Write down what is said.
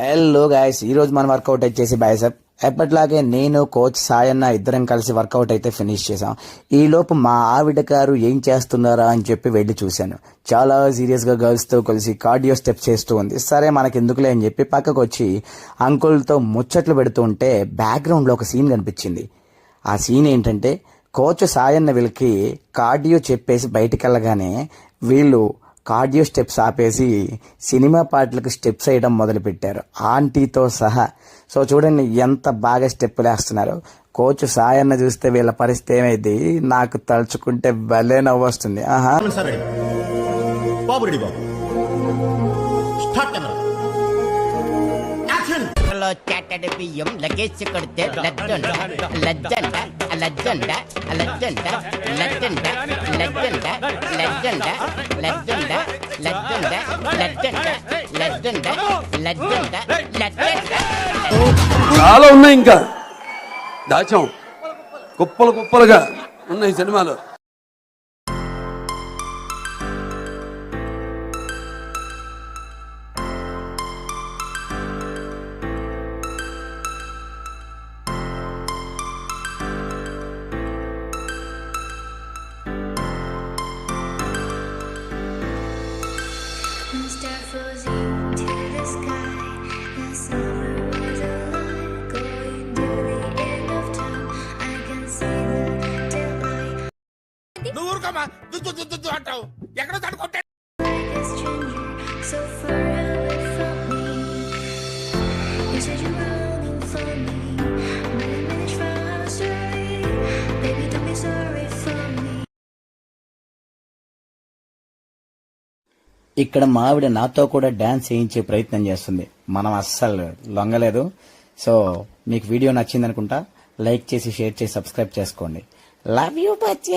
Hello guys ఈ రోజు మనం వర్కౌట్ వచ్చేసి బైసప్ ఎప్పటిలాగే నేను కోచ్ సాయన్న ఇద్దరం కలిసి వర్కౌట్ అయితే ఫినిష్ చేసాం ఈ లోపు మా ఆవిడ గారు ఏం చేస్తున్నారా అని చెప్పి వెళ్ళి చూశాను. చాలా సీరియస్గా గర్ల్స్తో కలిసి కార్డియో స్టెప్స్ చేస్తూ ఉంది. సరే మనకి ఎందుకులే అని చెప్పి పక్కకు వచ్చి అంకుల్తో ముచ్చట్లు పెడుతూ ఉంటే బ్యాక్గ్రౌండ్లో ఒక సీన్ కనిపించింది. ఆ సీన్ ఏంటంటే కోచ్ సాయన్న వీళ్ళకి కార్డియో చెప్పేసి బయటికి వెళ్ళగానే వీళ్ళు కార్డియో స్టెప్స్ ఆపేసి సినిమా పాటలకు స్టెప్స్ వేయడం మొదలుపెట్టారు. ఆంటీతో సహా. సో చూడండి ఎంత బాగా స్టెప్పులు వేస్తున్నారు. కోచ్ సాయన్న చూస్తే వీళ్ళ పరిస్థితి ఏమైంది? నాకు తలుచుకుంటే భలే నవ్వు వస్తుంది. ఆహా. చాటడి బియ్యం లగేజ్ కొడితే లజ్జండ లజ్జండ లజ్జండ లజ్జండ లజ్జండ లజ్జండ లజ్జండ లజ్జండ లజ్జండ లజ్జండ లజ్జండ లజ్జండ చాలా ఉన్నాయి ఇంకా. దాచాం. కుప్పలు కుప్పలుగా ఉన్నాయి సినిమాలు. నువ్వు ఊరుకోమా అంటావు. ఇక్కడ మావిడ నాతో కూడా డాన్స్ చేయించే ప్రయత్నం చేస్తుంది. మనం అస్సలు లొంగలేదు. సో మీకు వీడియో నచ్చింది అనుకుంటా లైక్ చేసి షేర్ చేసి సబ్స్క్రైబ్ చేసుకోండి. Love you బచ్చే!